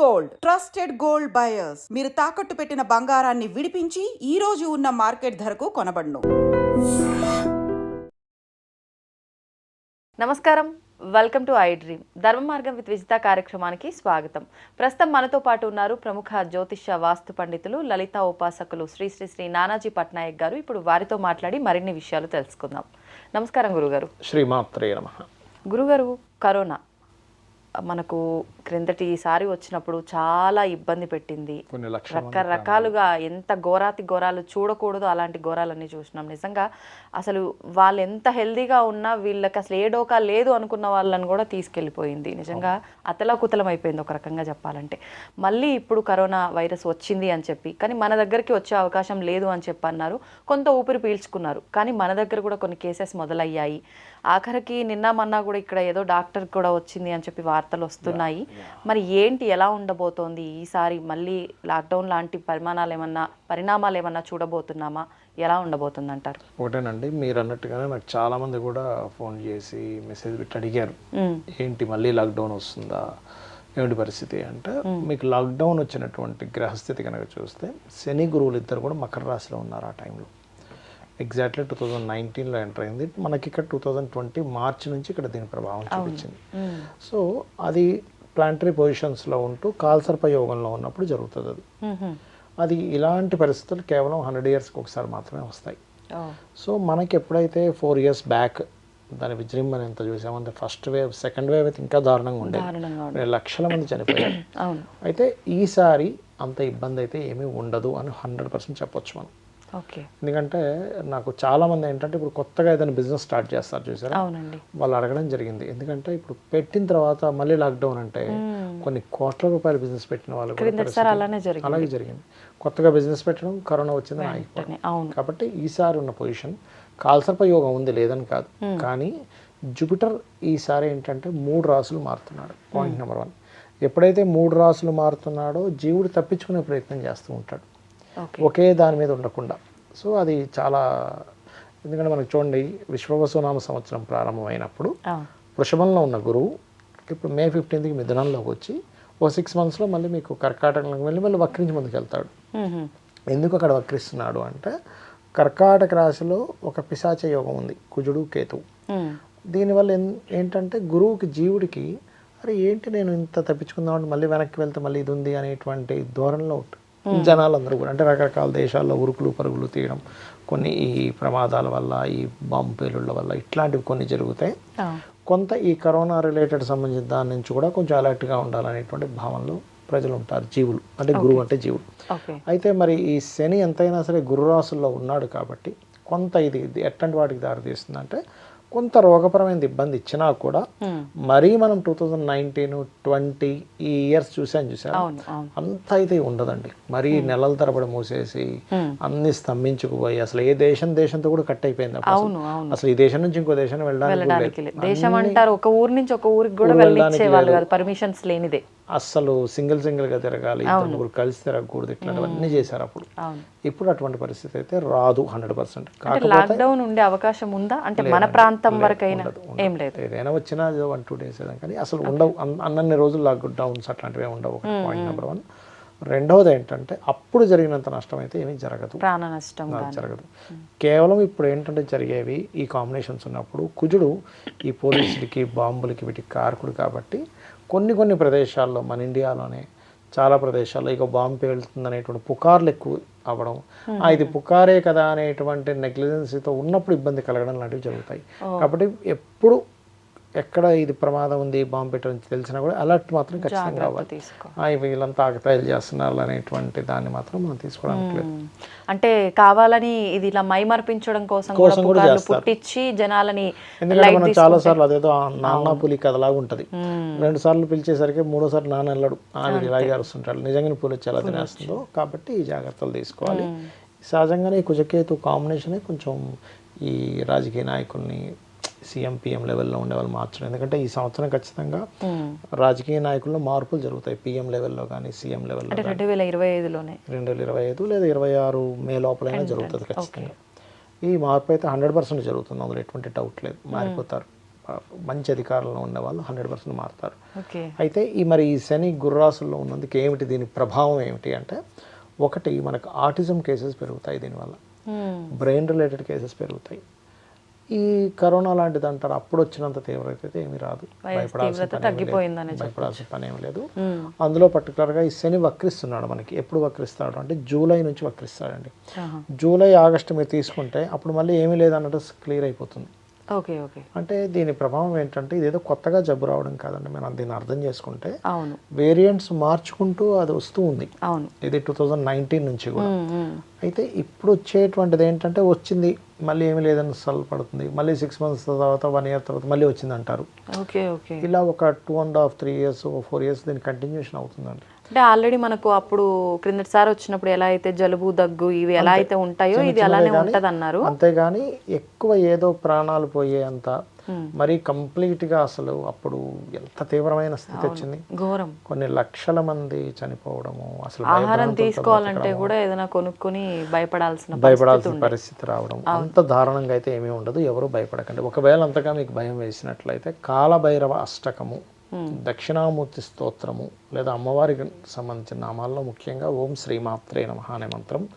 Gold. Trusted gold buyers. మీరు తాకట్టు పెట్టిన బంగారాన్ని విడిపించి ఈ రోజు ఉన్న మార్కెట్ ధరకు కొనబడును. నమస్కారం. Welcome to iDream. Dharma Margam with Vijitha కార్యక్రమానికి స్వాగతం. ప్రస్తుతం మనతో పాటు ఉన్నారు ప్రముఖ జ్యోతిష్య వాస్తు పండితులు లలిత ఉపాసకులు శ్రీ శ్రీ శ్రీ నానాజీ పట్నాయక్ గారు. ఇప్పుడు వారితో మాట్లాడి మరిన్ని విషయాలు తెలుసుకుందాం. నమస్కారం గురుగారు. శ్రీమాత్రే నమ. గురుగారు కరోనా. మనకు క్రిందటిసారి వచ్చినప్పుడు చాలా ఇబ్బంది పెట్టింది. రకరకాలుగా ఎంత ఘోరాతి ఘోరాలు చూడకూడదు అలాంటి ఘోరాలన్నీ చూసినాం. నిజంగా అసలు వాళ్ళు ఎంత హెల్దీగా ఉన్నా వీళ్ళకి అసలు ఏ డోకా లేదు అనుకున్న వాళ్ళని కూడా తీసుకెళ్ళిపోయింది. నిజంగా అతలాకుతలం అయిపోయింది ఒక రకంగా చెప్పాలంటే. మళ్ళీ ఇప్పుడు కరోనా వైరస్ వచ్చింది అని చెప్పి కానీ మన దగ్గరికి వచ్చే అవకాశం లేదు అని చెప్పి అన్నారు కొంత ఊపిరి పీల్చుకున్నారు. కానీ మన దగ్గర కూడా కొన్ని కేసెస్ మొదలయ్యాయి. ఆఖరికి నిన్న మొన్న కూడా ఇక్కడ ఏదో డాక్టర్ కూడా వచ్చింది అని చెప్పి వార్తలు వస్తున్నాయి. మరి ఏంటి ఎలా ఉండబోతోంది? ఈసారి మళ్ళీ లాక్డౌన్ లాంటి పరిమాణాలు ఏమన్నా పరిణామాలు ఏమన్నా చూడబోతున్నామా? ఎలా ఉండబోతుంది అంటారు ఒకటేనండి మీరు అన్నట్టుగానే నాకు చాలా మంది కూడా ఫోన్ చేసి మెసేజ్ పెట్టి అడిగారు. ఏంటి మళ్ళీ లాక్డౌన్ వస్తుందా? ఏమిటి పరిస్థితి అంటే మీకు లాక్డౌన్ వచ్చినటువంటి గ్రహస్థితి కనుక చూస్తే శని గురువులు ఇద్దరు కూడా మకర రాశిలో ఉన్నారు ఆ టైంలో. ఎగ్జాక్ట్లీ టూ థౌజండ్ నైన్టీన్లో ఎంటర్ అయింది. మనకి ఇక్కడ టూ థౌజండ్ ట్వంటీ మార్చి నుంచి ఇక్కడ దీని ప్రభావం చూపించింది. సో అది ప్లాంటరీ పొజిషన్స్లో ఉంటూ కాల్సర్ప యోగంలో ఉన్నప్పుడు జరుగుతుంది అది. అది ఇలాంటి పరిస్థితులు కేవలం హండ్రెడ్ ఇయర్స్కి ఒకసారి మాత్రమే వస్తాయి. సో మనకి ఎప్పుడైతే ఫోర్ ఇయర్స్ బ్యాక్ దాని విజృంభణ ఎంత చూసామంటే ఫస్ట్ వేవ్ సెకండ్ వేవ్ అయితే ఇంకా దారుణంగా ఉండేది. లక్షల మంది చనిపోయారు. అయితే ఈసారి అంత ఇబ్బంది అయితే ఏమీ ఉండదు అని హండ్రెడ్ పర్సెంట్ చెప్పొచ్చు మనం. ఎందుకంటే నాకు చాలా మంది ఏంటంటే ఇప్పుడు కొత్తగా ఏదైనా బిజినెస్ స్టార్ట్ చేస్తారు చూసారా? వాళ్ళు అడగడం జరిగింది. ఎందుకంటే ఇప్పుడు పెట్టిన తర్వాత మళ్ళీ లాక్డౌన్ అంటే కొన్ని కోట్ల రూపాయల బిజినెస్ పెట్టిన వాళ్ళు అలాగే జరిగింది. కొత్తగా బిజినెస్ పెట్టడం కరోనా వచ్చిందని కాబట్టి ఈసారి ఉన్న పొజిషన్ కాల్సర్ప యోగం ఉంది లేదని కాదు. కానీ జూపిటర్ ఈసారి ఏంటంటే మూడు రాసులు మారుతున్నాడు. పాయింట్ నెంబర్ వన్ ఎప్పుడైతే మూడు రాసులు మారుతున్నాడో జీవుడు తప్పించుకునే ప్రయత్నం చేస్తూ ఉంటాడు. ఒకే దాని మీద ఉండకుండా. సో అది చాలా ఎందుకంటే మనకు చూడండి విశ్వవసునామ సంవత్సరం ప్రారంభమైనప్పుడు వృషభంలో ఉన్న గురువు ఇప్పుడు మే ఫిఫ్టీన్త్కి మిథునంలోకి వచ్చి ఓ సిక్స్ మంత్స్లో మళ్ళీ మీకు కర్కాటకంలోకి వెళ్ళి మళ్ళీ వక్రించి ముందుకు వెళ్తాడు. ఎందుకు అక్కడ వక్రిస్తున్నాడు అంటే కర్కాటక రాశిలో ఒక పిశాచ యోగం ఉంది కుజుడు కేతువు. దీనివల్ల ఏంటంటే గురువుకి జీవుడికి అరే ఏంటి నేను ఇంత తప్పించుకుందామంటే మళ్ళీ వెనక్కి వెళ్తే మళ్ళీ ఇది ఉంది అనేటువంటి ధోరణిలో ఉంటుంది జనాలందరూ కూడా అంటే రకరకాల దేశాల్లో ఉరుకులు పరుగులు తీయడం కొన్ని ఈ ప్రమాదాల వల్ల ఈ బాంబు పేలుళ్ళ వల్ల ఇట్లాంటివి కొన్ని జరుగుతాయి. కొంత ఈ కరోనా రిలేటెడ్ సంబంధించిన దాని నుంచి కూడా కొంచెం అలర్ట్గా ఉండాలనేటువంటి భావనలో ప్రజలు ఉంటారు జీవులు. అంటే గురువు అంటే జీవుడు. అయితే మరి ఈ శని ఎంతైనా సరే గురురాశుల్లో ఉన్నాడు కాబట్టి కొంత ఇది ఎట్లాంటి వాటికి దారితీస్తుంది అంటే కొంత రోగపరమైన ఇబ్బంది ఇచ్చినా కూడా మ్మ్. మరీ మనం టూ థౌజండ్ నైన్టీన్ ట్వంటీ ఈ ఇయర్స్ చూసాను చూసాను అంత అయితే ఉండదండి. మరీ నెలల తరబడి మూసేసి మ్మ్. అన్ని స్తంభించుకుపోయి అసలు ఏ దేశం దేశంతో కూడా కట్ అయిపోయింది అసలు. అసలు ఈ దేశం నుంచి ఇంకో దేశానికి వెళ్ళడానికి. దేశం అంటారు ఒక ఊరు నుంచి ఒక ఊరికి కూడా వెళ్ళడానికి పర్మిషన్స్ లేనిదే. అస్సలు సింగిల్ సింగిల్గా తిరగాలి ముగ్గురు కలిసి తిరగకూడదు ఇట్లాంటివన్నీ చేశారు అప్పుడు. ఇప్పుడు అటువంటి పరిస్థితి అయితే రాదు హండ్రెడ్ పర్సెంట్. లాక్డౌన్ ఉండే అవకాశం ఉందా? అంటే మన ప్రాంతం వరకైనా. ఏం లేదు. ఏదైనా వచ్చినా వన్ టూ డేస్ కానీ అసలు ఉండవు. అన్- అన్నన్ని రోజులు లాక్డౌన్స్ అట్లాంటివి ఉండవు. పాయింట్ నెంబర్ వన్ రెండవది ఏంటంటే అప్పుడు జరిగినంత నష్టం అయితే ఏమీ జరగదు. ప్రాణ నష్టం జరగదు. కేవలం ఇప్పుడు ఏంటంటే జరిగేవి ఈ కాంబినేషన్స్ ఉన్నప్పుడు కుజుడు ఈ పోలీసులకి బాంబులకి వీటికి కారకుడు కాబట్టి కొన్ని కొన్ని ప్రదేశాల్లో మన ఇండియాలోనే చాలా ప్రదేశాల్లో ఇక బాంబు పేలుతుంది అనేటువంటి పుకార్లు ఎక్కువ అవ్వడం. ఇది పుకారే కదా అనేటువంటి నెగ్లిజెన్సీతో ఉన్నప్పుడు ఇబ్బంది కలగడం లాంటివి జరుగుతాయి. కాబట్టి ఎప్పుడు ఎక్కడ ఇది ప్రమాదం ఉంది బాంబు పెట్టడం తెలిసినా కూడా అలర్ట్ మాత్రం ఖచ్చితంగా అవ్వాలి. వీళ్ళంతా ఆకతాయిలు చేస్తున్నారు అనేటువంటి దాన్ని మాత్రం మనం తీసుకోవడానికి లేదు. అంటే కావాలని ఇది ఇలా మైమర్పించడం కోసం కోసం కూడా. పుట్టించి జనాలని ఎందుకంటే మనం చాలా సార్లు అదేదో నాన్న పులి కథలాగా ఉంటది. రెండు సార్లు పిలిచేసరికి మూడోసారి నాన్న వెళ్ళడు ఆమె ఇలాగే అరుస్తుంటాడు. నిజంగానే పులి వచ్చి ఎలా తినేస్తుందో. కాబట్టి ఈ జాగ్రత్తలు తీసుకోవాలి. సహజంగానే కుజకేతు కాంబినేషనే కొంచెం ఈ రాజకీయ నాయకుల్ని సీఎం పిఎం లెవెల్లో ఉండే వాళ్ళు మార్చడం ఎందుకంటే ఈ సంవత్సరం ఖచ్చితంగా. రాజకీయ నాయకుల్లో మార్పులు జరుగుతాయి. పిఎం లెవెల్లో కానీ సీఎం లెవెల్లో రెండు వేల ఇరవై ఐదులోనే? రెండు వేల ఇరవై ఐదు లేదా ఇరవై ఆరు మే లోపలైనా జరుగుతుంది ఖచ్చితంగా. ఈ మార్పు అయితే హండ్రెడ్ పర్సెంట్ జరుగుతుంది. అందులో ఎటువంటి డౌట్ లేదు. మారిపోతారు. మంచి అధికారంలో ఉన్న వాళ్ళు హండ్రెడ్ పర్సెంట్ మారుతారు. అయితే ఈ మరి ఈ శని గుర్రాసుల్లో ఉన్నందుకు ఏమిటి దీని ప్రభావం ఏమిటి అంటే ఒకటి మనకు ఆటిజం కేసెస్ పెరుగుతాయి దీనివల్ల. బ్రెయిన్ రిలేటెడ్ కేసెస్ పెరుగుతాయి. ఈ కరోనా లాంటిది అంటారు. అప్పుడు వచ్చినంత తీవ్రత అయితే ఏమీ రాదు. భయపడాల్సిన పని ఏమీ ఏమి లేదు. అందులో పర్టికులర్గా ఈ శని వక్రిస్తున్నాడు మనకి. ఎప్పుడు వక్రిస్తాడు అంటే జూలై నుంచి వక్రిస్తాడండి. జూలై ఆగస్టు మీరు తీసుకుంటే అప్పుడు మళ్ళీ ఏమీ లేదన్నట్టు క్లియర్ అయిపోతుంది. Okay okay. అంటే దీని ప్రభావం ఏంటంటే ఇదేదో కొత్తగా జబ్బు రావడం కాదండి. మనం దీన్ని అర్థం చేసుకుంటే అవును. వేరియంట్స్ మార్చుకుంటూ అది వస్తూ ఉంది. అవును. ఇది టూ థౌజండ్ నైన్టీన్ నుంచి కూడా. అయితే ఇప్పుడు వచ్చేటువంటిది ఏంటంటే వచ్చింది మళ్ళీ ఏమీ లేదని సల్ పడుతుంది. మళ్ళీ సిక్స్ మంత్స్ తర్వాత వన్ ఇయర్ తర్వాత మళ్ళీ వచ్చింది అంటారు ఓకే ఓకే. ఇలా ఒక two and half three years four years దీని కంటిన్యూషన్ అవుతుందండి. అంటే ఆల్రెడీ మనకు అప్పుడు క్రిందటిసారి వచ్చినప్పుడు ఎలా అయితే జలుబు దగ్గు ఇవి ఎలా అయితే ఉంటాయో ఇది అలానే ఉంటది అన్నారు అంతేగాని ఎక్కువ ఏదో ప్రాణాలు పోయే అంత మరి కంప్లీట్గా అసలు అప్పుడు ఎంత తీవ్రమైన స్థితి వచ్చింది. ఘోరం. కొన్ని లక్షల మంది చనిపోవడము అసలు ఆహారం తీసుకోవాలంటే కూడా ఏదైనా కొనుక్కొని భయపడాల్సిన భయపడాల్సిన పరిస్థితి రావడం అంత దారుణంగా అయితే ఏమీ ఉండదు ఎవరు భయపడకండి. ఒకవేళ అంతగా మీకు భయం వేసినట్లయితే కాలభైరవ అష్టకము దక్షిణామూర్తి స్తోత్రము లేదా అమ్మవారికి సంబంధించిన నామాల్లో ముఖ్యంగా ఓం శ్రీమాత్రే నమ అనే మంత్రం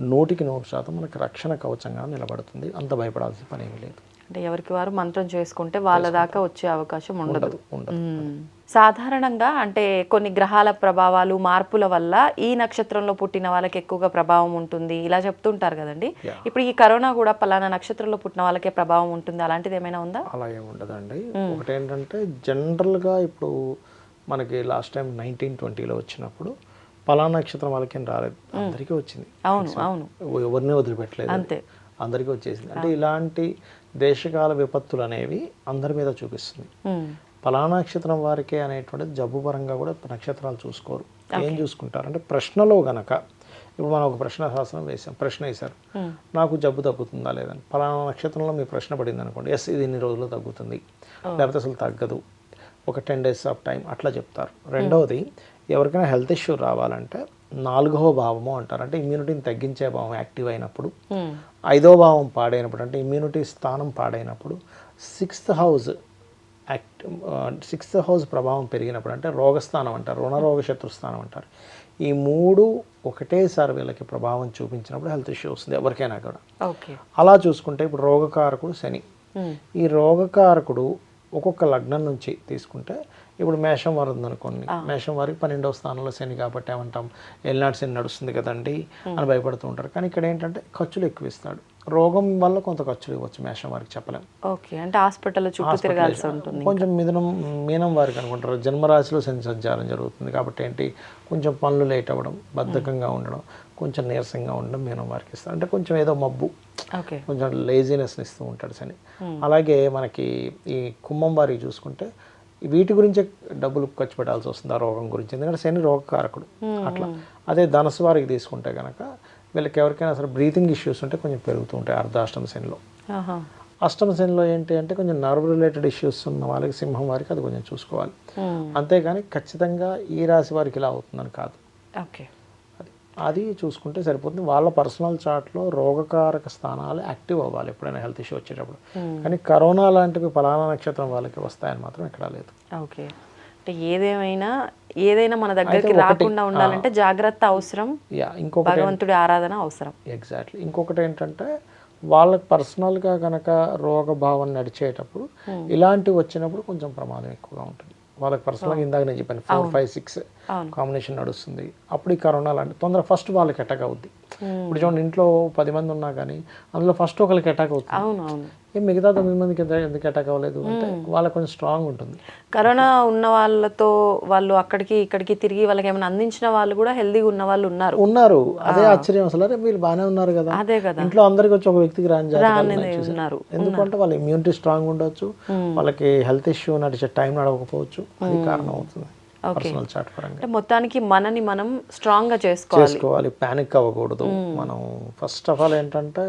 నూటికి నూరు శాతం మనకి రక్షణ కవచంగా నిలబడుతుంది. అంత భయపడాల్సిన పని ఏమీ లేదు. అంటే ఎవరికి వారు మంత్రం చేసుకుంటే వాళ్ళ దాకా వచ్చే అవకాశం ఉండదు. ఉండదు. సాధారణంగా అంటే కొన్ని గ్రహాల ప్రభావాలు మార్పుల వల్ల ఈ నక్షత్రంలో పుట్టిన వాళ్ళకి ఎక్కువగా ప్రభావం ఉంటుంది. ఇలా చెప్తుంటారు కదండి. ఇప్పుడు ఈ కరోనా కూడా పలానా నక్షత్రంలో పుట్టిన వాళ్ళకే ప్రభావం ఉంటుంది. అలాంటిది ఏమైనా ఉందా? అలా ఏమి ఉండదండి. ఒకటి ఏంటంటే జనరల్గా ఇప్పుడు మనకి లాస్ట్ టైం నైన్టీన్ ట్వంటీలో వచ్చినప్పుడు పలానా నక్షత్రం వాళ్ళకేం రాలేదు. అందరికీ వచ్చింది. అవును అవును. ఎవరిని వదిలిపెట్టలేదు. అంతే. అందరికీ వచ్చేసింది. అంటే ఇలాంటి దేశకాల విపత్తులు అనేవి అందరి మీద చూపిస్తుంది. ఫలానా నక్షత్రం వారికే అనేటువంటిది జబ్బు పరంగా కూడా నక్షత్రాలు చూసుకోరు. ఏం చూసుకుంటారు? అంటే ప్రశ్నలో గనక ఇప్పుడు మనం ఒక ప్రశ్న శాస్త్రం వేసాం ప్రశ్న వేశారు. నాకు జబ్బు తగ్గుతుందా లేదని. ఫలానా నక్షత్రంలో మీ ప్రశ్న పడింది అనుకోండి ఎస్ ఇది ఇన్ని రోజుల్లో తగ్గుతుంది. లేకపోతే అసలు తగ్గదు. ఒక టెన్ డేస్ ఆఫ్ టైం అట్లా చెప్తారు. రెండవది ఎవరికైనా హెల్త్ ఇష్యూ రావాలంటే నాలుగవ భావము అంటారు. అంటే ఇమ్యూనిటీని తగ్గించే భావం యాక్టివ్ అయినప్పుడు మ్మ్. ఐదో భావం పాడైనప్పుడు అంటే ఇమ్యూనిటీ స్థానం పాడైనప్పుడు sixth house act sixth house ప్రభావం పెరిగినప్పుడు అంటే రోగస్థానం అంటారు రుణరోగ శత్రుస్థానం అంటారు. ఈ మూడు ఒకటేసారి వీళ్ళకి ప్రభావం చూపించినప్పుడు హెల్త్ ఇష్యూ వస్తుంది ఎవరికైనా కూడా. అలా చూసుకుంటే ఇప్పుడు రోగకారకుడు శని. ఈ రోగకారకుడు ఒక్కొక్క లగ్నం నుంచి తీసుకుంటే ఇప్పుడు మేషం వారు ఉందనుకోండి మేషం వారికి పన్నెండవ స్థానంలో శని కాబట్టి ఏమంటాం ఎల్నాడు శని నడుస్తుంది కదండి అని భయపడుతూ ఉంటారు. కానీ ఇక్కడ ఏంటంటే ఖర్చులు ఎక్కువ ఇస్తాడు రోగం వల్ల కొంత ఖర్చులు ఇవ్వచ్చు మేషం వారికి చెప్పలేం. ఓకే అంటే హాస్పిటల్ చుట్టూ తిరగాల్సి ఉంటుంది. కొంచెం మిథునం మీనం వారికి అనుకుంటారు. జన్మరాశిలో శని సంచారం జరుగుతుంది కాబట్టి ఏంటి? కొంచెం పనులు లేట్ అవ్వడం బద్ధకంగా ఉండడం కొంచెం నీరసంగా ఉండడం మీనం వారికి ఇస్తారు. అంటే కొంచెం ఏదో మబ్బు కొంచెం లేజినెస్ని ఇస్తూ ఉంటాడు శని. అలాగే మనకి ఈ కుంభం వారికి చూసుకుంటే వీటి గురించే డబ్బులు ఖర్చు పెట్టాల్సి వస్తుంది ఆ రోగం గురించి. ఎందుకంటే శని రోగకారకుడు అట్లా. అదే ధనసు వారికి తీసుకుంటే కనుక వీళ్ళకి ఎవరికైనా అసలు బ్రీతింగ్ ఇష్యూస్ ఉంటే కొంచెం పెరుగుతూ ఉంటాయి అర్ధాష్టమ శనిలో. అష్టమ శనిలో ఏంటి అంటే కొంచెం నర్వ్ రిలేటెడ్ ఇష్యూస్ ఉన్న వాళ్ళకి సింహం వారికి అది కొంచెం చూసుకోవాలి. అంతేగాని ఖచ్చితంగా ఈ రాశి వారికి ఇలా అవుతుందని కాదు. ఓకే. అది అది చూసుకుంటే సరిపోతుంది. వాళ్ళ పర్సనల్ చార్ట్లో రోగకారక స్థానాలు యాక్టివ్ అవ్వాలి ఎప్పుడైనా హెల్త్ ఇష్యూ వచ్చేటప్పుడు. కానీ కరోనా లాంటివి ఫలానా నక్షత్రం వాళ్ళకి వస్తాయని మాత్రం ఎక్కడా లేదు. ఓకే. అంటే ఏదేమైనా ఏదైనా మన దగ్గరికి రాకుండా ఉండాలంటే జాగ్రత్త అవసరం. ఇంకొకటి భగవంతుడి ఆరాధన అవసరం. ఎగ్జాక్ట్లీ ఇంకొకటి ఏంటంటే వాళ్ళకి పర్సనల్గా కనుక రోగ భావం నడిచేటప్పుడు ఇలాంటివి వచ్చినప్పుడు కొంచెం ప్రమాదం ఎక్కువగా ఉంటుంది. వాళ్ళకి పర్సనల్గా ఇందాక నేను చెప్పాను ఫోర్ ఫైవ్ సిక్స్. కాంబినేషన్ నడుస్తుంది. అప్పుడు ఈ కరోనా లాంటి తొందర ఫస్ట్ వాళ్ళకి అటాక్ అవుద్ది. ఇప్పుడు చూడండి ఇంట్లో పది మంది ఉన్నా కానీ అందులో ఫస్ట్ ఒకరికి అటాక్ అవుతుంది. అవును అవును. ఏం మిగతా తొమ్మిది మందికి ఎందుకు అటాక్ అవ్వలేదు అంటే వాళ్ళకి కొంచెం స్ట్రాంగ్ ఉంటుంది. కరోనా ఉన్న వాళ్ళతో వాళ్ళు అక్కడికి ఇక్కడికి తిరిగి వాళ్ళకి ఏమైనా అందించిన వాళ్ళు కూడా హెల్దీగా ఉన్న వాళ్ళు ఉన్నారు. ఉన్నారు. అదే ఆశ్చర్యం అసలు. అరే వీళ్ళు బాగానే ఉన్నారు కదా. అదే కదా. ఇంట్లో అందరికి వచ్చి ఒక వ్యక్తికి రాని? ఉన్నారు. ఎందుకంటే వాళ్ళ ఇమ్యూనిటీ స్ట్రాంగ్ ఉండొచ్చు. వాళ్ళకి హెల్త్ ఇష్యూ నడిచే టైం నడవకపోవచ్చు. అది కారణం అవుతుంది పర్సనల్ చాట్ పరంగా. మొత్తానికి మనని మనం స్ట్రాంగ్గా చేసుకోవాలి. చేసుకోవాలి ప్యానిక్ అవ్వకూడదు. మనం ఫస్ట్ ఆఫ్ ఆల్ ఏంటంటే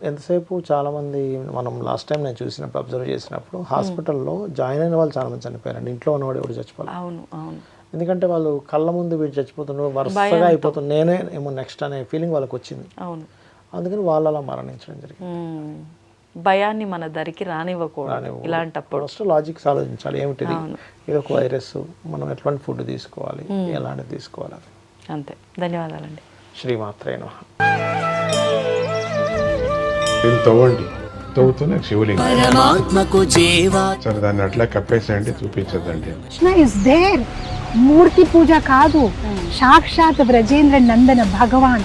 ఎంతసేపు చాలా మంది మనం లాస్ట్ టైం నేను చూసినప్పుడు అబ్జర్వ్ చేసినప్పుడు హాస్పిటల్లో జాయిన్ అయిన వాళ్ళు చాలా మంది చనిపోయారండి. ఇంట్లో ఉన్నవాడు ఎవడు చచ్చిపోవాలి అవును అవును. ఎందుకంటే వాళ్ళు కళ్ళ ముందు వీడు చచ్చిపోతున్నారు వరుసగా అయిపోతుంది నేనే ఏమో నెక్స్ట్ అనే ఫీలింగ్ వాళ్ళకి వచ్చింది అవును. అందుకని వాళ్ళు అలా మరణించడం జరిగింది. మ్మ్. భయాన్ని మన దరికి రానివ్వకూడదు ఇలాంటప్పుడు. ఫస్ట్ లాజిక్స్ ఆలోచించాలి ఏమిటిది? ఇది ఒక వైరస్ మనం ఎట్లాంటి ఫుడ్ తీసుకోవాలి? ఎలాంటిది తీసుకోవాలి? అది అంతే. ధన్యవాదాలండి. శ్రీమాత్రే నమః. దీన్ని తవ్వండి. తవ్వుతూనే శివలింగం. పరమాత్మకు జీవా. సరే దాన్ని అట్లా కప్పేసేయండి చూపించదండి కృష్ణ ఇస్ దేర్ మూర్తి పూజ కాదు. సాక్షాత్ బ్రజేంద్ర నందన భగవాన్.